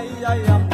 ay ay ay